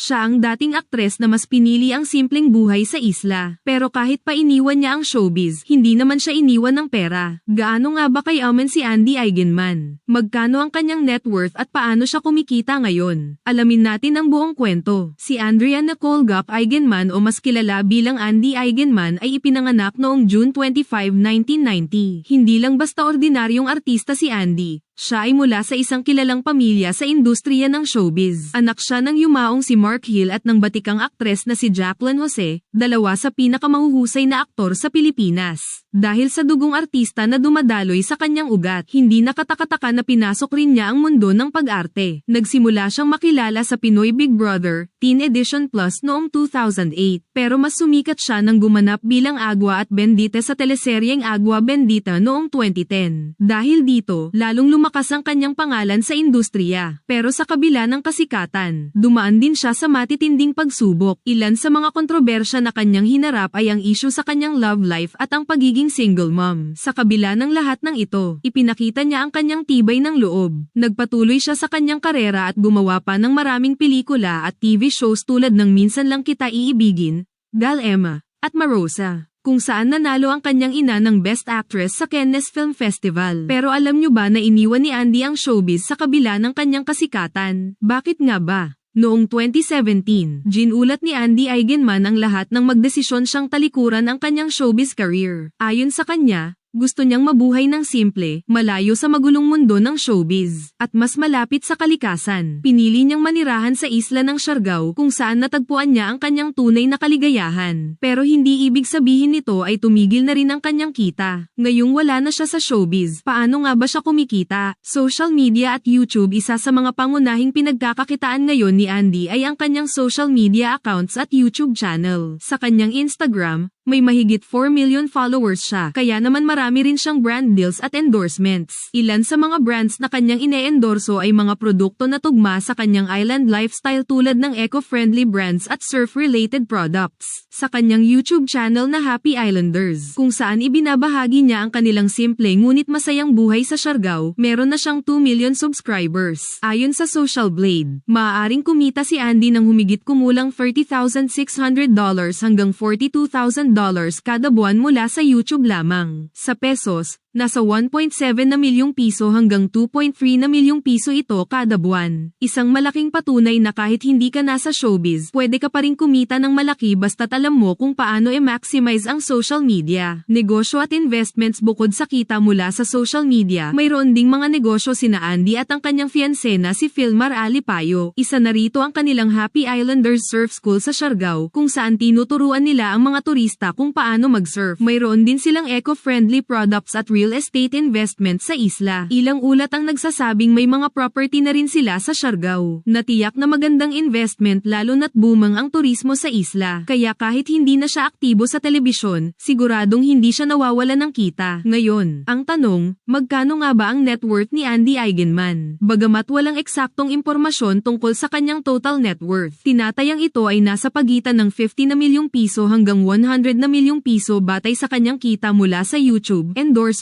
Siya ang dating aktres na mas pinili ang simpleng buhay sa isla. Pero kahit pa iniwan niya ang showbiz, hindi naman siya iniwan ng pera. Gaano nga ba kay Amen si Andy Eigenman? Magkano ang kanyang net worth at paano siya kumikita ngayon? Alamin natin ang buong kwento. Si Andrea Nicole Gap Eigenman o mas kilala bilang Andy Eigenman ay ipinanganak noong June 25, 1990. Hindi lang basta ordinaryong artista si Andy. Siya ay mula sa isang kilalang pamilya sa industriya ng showbiz. Anak siya ng yumaong si Mark Hill at ng batikang aktres na si Jacqueline Jose, dalawa sa pinakamahuhusay na aktor sa Pilipinas. Dahil sa dugong artista na dumadaloy sa kanyang ugat, hindi nakatakataka na pinasok rin niya ang mundo ng pag-arte. Nagsimula siyang makilala sa Pinoy Big Brother, Teen Edition Plus noong 2008, pero mas sumikat siya nang gumanap bilang Agua at Bendita sa teleseryeng Agua Bendita noong 2010. Dahil dito, lalong lumakas ang kanyang pangalan sa industriya. Pero sa kabila ng kasikatan, dumaan din siya sa matitinding pagsubok. Ilan sa mga kontrobersya na kanyang hinarap ay ang issue sa kanyang love life at ang pagiging single mom. Sa kabila ng lahat ng ito, ipinakita niya ang kanyang tibay ng loob. Nagpatuloy siya sa kanyang karera at gumawa pa ng maraming pelikula at TV shows tulad ng Minsan Lang Kita Iibigin, Gal Emma, at Marosa kung saan nanalo ang kanyang ina ng Best Actress sa Cannes Film Festival. Pero alam nyo ba na iniwan ni Andy ang showbiz sa kabila ng kanyang kasikatan? Bakit nga ba? Noong 2017, ginulat ni Andy Eigenman ang lahat ng magdesisyon siyang talikuran ang kanyang showbiz career. Ayon sa kanya, gusto niyang mabuhay ng simple, malayo sa magulong mundo ng showbiz, at mas malapit sa kalikasan. Pinili niyang manirahan sa isla ng Siargao kung saan natagpuan niya ang kanyang tunay na kaligayahan. Pero hindi ibig sabihin nito ay tumigil na rin ang kanyang kita. Ngayong wala na siya sa showbiz, paano nga ba siya kumikita? Social media at YouTube isa sa mga pangunahing pinagkakakitaan ngayon ni Andy ay ang kanyang social media accounts at YouTube channel. Sa kanyang Instagram, may mahigit 4 million followers siya, kaya naman marami rin siyang brand deals at endorsements. Ilan sa mga brands na kanyang ine-endorso ay mga produkto na tugma sa kanyang island lifestyle tulad ng eco-friendly brands at surf-related products. Sa kanyang YouTube channel na Happy Islanders, kung saan ibinabahagi niya ang kanilang simple ngunit masayang buhay sa Siargao, meron na siyang 2 million subscribers. Ayon sa Social Blade, maaaring kumita si Andy ng humigit kumulang $30,600 hanggang $42,000 dollars kada buwan mula sa YouTube lamang. Sa pesos, nasa 1.7 na milyong piso hanggang 2.3 na milyong piso ito kada buwan. Isang malaking patunay na kahit hindi ka nasa showbiz, pwede ka pa rin kumita ng malaki basta't alam mo kung paano i-maximize ang social media. Negosyo at investments bukod sa kita mula sa social media, mayroon ding mga negosyo sina Andy at ang kanyang fiancé na si Filmar Alipayo. Isa na rito ang kanilang Happy Islanders Surf School sa Siargao kung saan tinuturuan nila ang mga turista kung paano mag-surf. Mayroon din silang eco-friendly products at real estate investment sa isla. Ilang ulat ang nagsasabing may mga property na rin sila sa Siargao. Natiyak na magandang investment lalo na't booming ang turismo sa isla. Kaya kahit hindi na siya aktibo sa telebisyon, siguradong hindi siya nawawala ng kita. Ngayon, ang tanong, magkano nga ba ang net worth ni Andy Eigenman? Bagamat walang eksaktong impormasyon tungkol sa kanyang total net worth, tinatayang ito ay nasa pagitan ng 50 na milyong piso hanggang 100 na milyong piso batay sa kanyang kita mula sa YouTube,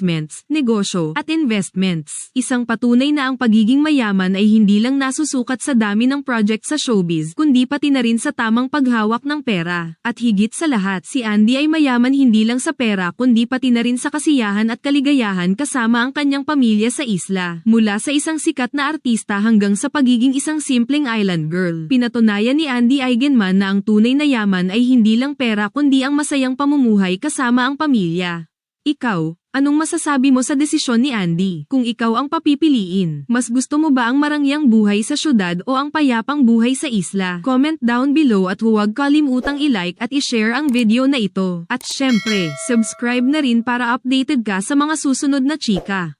endorsements, negosyo, at investments. Isang patunay na ang pagiging mayaman ay hindi lang nasusukat sa dami ng project sa showbiz, kundi pati na rin sa tamang paghawak ng pera. At higit sa lahat, si Andy ay mayaman hindi lang sa pera kundi pati na rin sa kasiyahan at kaligayahan kasama ang kanyang pamilya sa isla. Mula sa isang sikat na artista hanggang sa pagiging isang simpleng island girl. Pinatunayan ni Andy Eigenman na ang tunay na yaman ay hindi lang pera kundi ang masayang pamumuhay kasama ang pamilya. Ikaw, anong masasabi mo sa desisyon ni Andy? Kung ikaw ang papipiliin, mas gusto mo ba ang marangyang buhay sa syudad o ang payapang buhay sa isla? Comment down below at huwag kalimutang i-like at i-share ang video na ito. At syempre, subscribe na rin para updated ka sa mga susunod na chika.